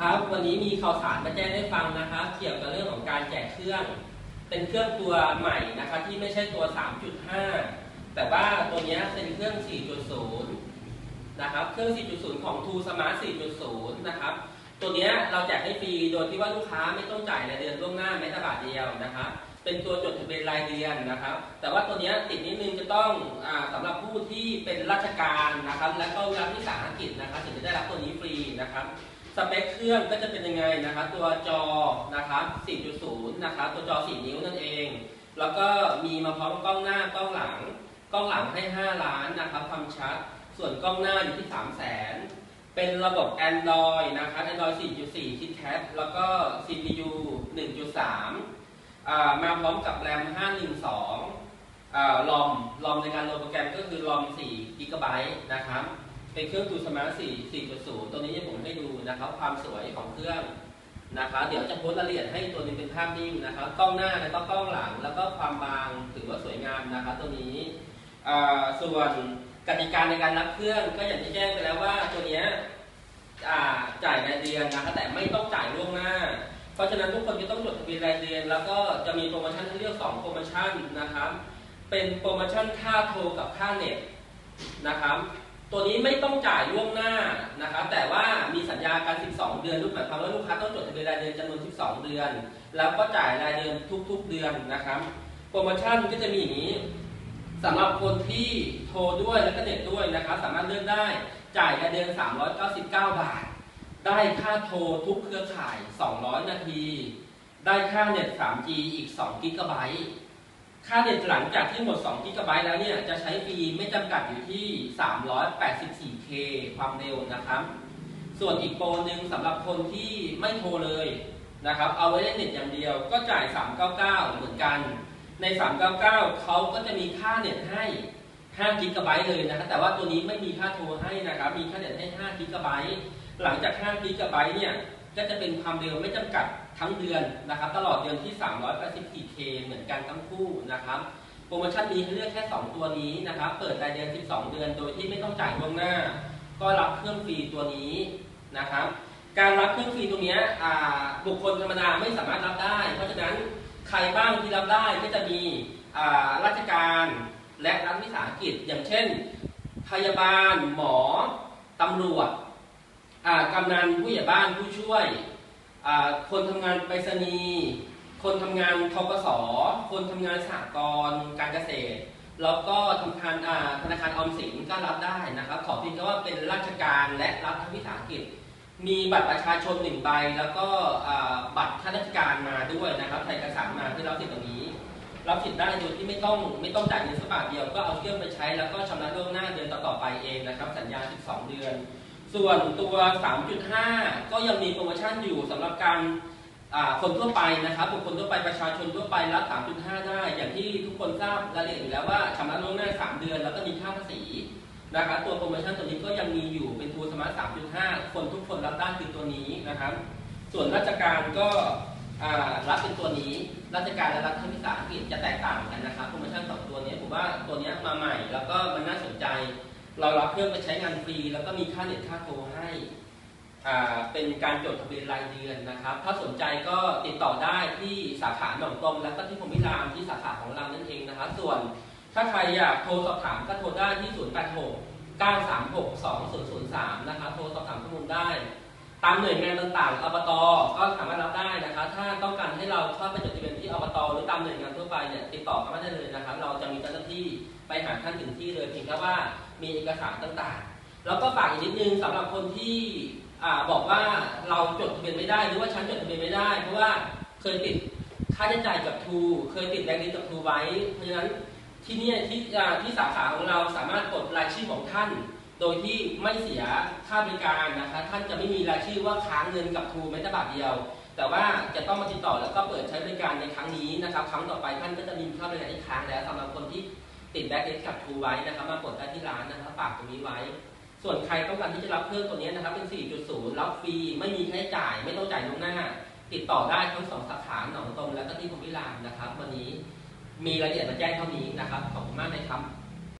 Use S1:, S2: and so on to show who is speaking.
S1: ครับวันนี้มีข่าวสารมาแจ้งให้ฟังนะครับเกี่ยวกับเรื่องของการแจกเครื่อง เป็นเครื่องตัวใหม่นะครับที่ไม่ใช่ตัว 3.5 แต่ว่าตัวนี้เป็นเครื่อง 4.0 นะครับเครื่อง 4.0 ของ True Smart 4.0 นะครับตัวนี้เราแจกให้ฟรีโดยที่ว่าลูกค้าไม่ต้องจ่ายรายเดือนล่วงหน้าแม้แต่บาทเดียวนะครับเป็นตัวจดทะเบียนรายเดือนนะครับ แต่ว่าตัวนี้ติดนิดนึงจะต้องอาสำหรับผู้ที่เป็นราชการนะครับ และก็รัฐวิสาหกิจนะครับถึงจะได้รับตัวนี้ฟรีนะครับ สเปคเครื่องก็จะเป็นยังไงนะครับตัวจอนะครับ4.0นะครับตัวจอ 4 นิ้วนั่นเอง แล้วก็มีมาพร้อมกล้องหน้ากล้องหลัง กล้องหลังให้ 5 ล้านนะครับความชัด ส่วนกล้องหน้าอยู่ที่ 3 0 0 0 0 0เป็นระบบ Android นะครับ Android 4.4 KitKat แล้วก็ CPU 1.3 มาพร้อมกับ RAM 512อ่า ROM ROM ในการโหลดโปรแกรมก็คือ ROM 4 GB นะครับ เป็นเครื่องดูสมาร์ท4 4.0 ตัวนี้ผมให้ดูนะครับ ความสวยของเครื่องนะครับเดี๋ยวจะโพสรายละเอียดให้ตัวนี้เป็นภาพนิ่งนะครับ กล้องหน้าแล้วก็กล้องหลัง แล้วก็ความบางถือว่าสวยงามนะครับ ตัวนี้ส่วนกติกาในการรับเครื่องก็อย่างที่แจ้งไปแล้วว่าตัวเนี้ยจ่ายรายเดือนนะครับแต่ไม่ต้องจ่ายล่วงหน้า เพราะฉะนั้นทุกคนจะต้องจดทะเบียนรายเดือน แล้วก็จะมีโปรโมชั่นให้เลือก 2 โปรโมชั่นนะครับ เป็นโปรโมชั่นค่าโทรกับค่าเน็ตนะครับ ตัวนี้ไม่ต้องจ่ายล่วงหน้านะครับ แต่ว่ามีสัญญาการ 12 เดือนรูปหมายความว่าลูกค้าต้องจดทะเบียนรายเดือนจำนวน 12 เดือน แล้วก็จ่ายรายเดือนทุก ๆ เดือนนะครับ โปรโมชั่นก็จะมีอย่างนี้สำหรับคนที่โทรด้วยแล้วก็เน็ตด้วยนะครับ สามารถเลือกได้จ่ายรายเดือน 399 บาท ได้ค่าโทรทุกเครือข่าย 200 นาที ได้ค่าเน็ต 3G อีก 2 กิกะไบต์ ค่าเน็ตหลังจากที่หมด2กิกะไบต์แล้วเนี่ย จะใช้ฟรีไม่จำกัดอยู่ที่ 384K ความเร็วนะครับ ส่วนอีกโปรหนึ่งสำหรับคนที่ไม่โทรเลยนะครับ เอาไว้เล่นเน็ตอย่างเดียวก็จ่าย 399 เหมือนกัน ใน 399 เขาก็จะมีค่าเน็ตให้5กิกะไบต์เลยนะครับแต่ว่าตัวนี้ไม่มีค่าโทรให้นะครับ มีค่าเน็ตให้5กิกะไบต์หลังจาก5กิกะไบต์เนี่ย ก็จะเป็นความเร็วไม่จำกัด ทั้งเดือนนะครับตลอดเดือนที่ 384K เหมือนกันทั้งคู่นะครับโปรโมชั่นนี้ให้เลือกแค่ 2 ตัวนี้นะครับเปิดรายเดือน 12 เดือน โดยที่ไม่ต้องจ่ายล่วงหน้า ก็รับเครื่องฟรีตัวนี้นะครับการรับเครื่องฟรีตรงนี้บุคคลธรรมดาไม่สามารถรับได้ เพราะฉะนั้นใครบ้างที่รับได้ก็จะมีราชการและรัฐวิสาหกิจ อย่างเช่น พยาบาลหมอตำรวจกำนันผู้ใหญ่บ้านผู้ช่วย คนทำงานไปรษณีย์คนทำงานทกสคนทำงานสหกรณ์การเกษตร แล้วก็ทำงานอ่าธนาคารออมสินก็รับได้นะครับ ขอเพียงแค่ว่าเป็นราชการและรัฐวิสาหกิจ มีบัตรประชาชนหนึ่งใบ แล้วก็บัตรข้าราชการมาด้วยนะครับถ่เอกสารมาเพื่อรับสิทธิ์ตรงนี้รับสิทธิ์ได้โดยที่ไม่ต้องไม่ต้องจ่ายเงินสักบาทเดียวก็เอาเครื่องไปใช้แล้วก็ชำระล่วงหน้าเดือนต่อๆไปเองนะครับ สัญญา 12 เดือน ส่วนตัว 3.5 ก็ยังมีโปรโมชั่นอยู่สำหรับการคนทั่วไปนะครับบุคคลทั่วไปประชาชนทั่วไปรับ 3.5 ได้ อย่างที่ทุกคนทราบรายละเอียดอยู่แล้วว่าชำระล่วงหน้า 3 เดือน แล้วก็มีค่าภาษีนะครับตัวโปรโมชั่นตัวนี้ก็ยังมีอยู่เป็นทูสมาร์ท 3.5 คนทุกคนรับได้คือตัวนี้นะครับ ส่วนราชการก็รับเป็นตัวนี้ ราชการและรัฐวิสาหกิจจะแตกต่างกันนะครับโปรโมชั่นสองตัวนี้ผมว่าตัวนี้มาใหม่แล้วก็มันน่าสนใจ เรารับเครื่องไปใช้งานฟรี แล้วก็มีค่าเน็ตค่าโทรให้เป็นการจดทะเบียนรายเดือนนะครับ ถ้าสนใจก็ติดต่อได้ที่สาขาหนองตมแล้วก็ที่พรมวิรามที่สาขาของเรานั่นเองนะครับส่วนถ้าใครอยากโทรสอบถามก็โทรได้ที่ 086 936 2003 นะครับ โทรสอบถามข้อมูลได้ ตามหน่วยงานต่างๆ อบต ก็สามารถรับได้นะครับ ถ้าต้องการให้เราเข้าไปจดทะเบียนที่อบต หรือตามหน่วยงานทั่วไปเนี่ยติดต่อเข้ามาได้เลยนะครับ เราจะมีเจ้าหน้าที่ ไปหาท่านถึงที่เลยเพียงแค่ว่ามีเอกสารต่างๆ แล้วก็ฝากอีกนิดนึงสำหรับคนที่อบอกว่าเราจดทะเบียนไม่ได้ หรือว่าฉันจดทะเบียนไม่ได้ เพราะว่าเคยติดค่าใช้จ่ายกับทูเคยติดแบงค์ลิสกับทูไว้ เพราะฉะนั้นที่นี่ที่ที่สาขาของเราสามารถกดรายชื่อของท่าน โดยที่ไม่เสียค่าบริการนะคะท่านจะไม่มีรายชื่อว่าค้างเงินกับทูแม้แต่บาทเดียว แต่ว่าจะต้องมาติดต่อแล้วก็เปิดใช้บริการในครั้งนี้นะครับ ครั้งต่อไปท่านก็จะมีค่าบริการที่ค้างแล้วสำหรับคนที่ ติดแบ็คเอสกับทูไว้นะครับ มากดได้ที่ร้านนะครับฝากตรงนี้ไว้ ส่วนใครต้องการที่จะรับเครื่องตัวนี้นะครับเป็น 4.0 รับฟรี ไม่มีค่าใช้จ่าย ไม่ต้องจ่ายล่วงหน้า ติดต่อได้ทั้งสองสาขาหนองตมและก็ที่พรมวิรามนะครับ วันนี้มีรายละเอียดมาแจ้งเท่านี้นะครับ ขอบคุณมากเลยครับ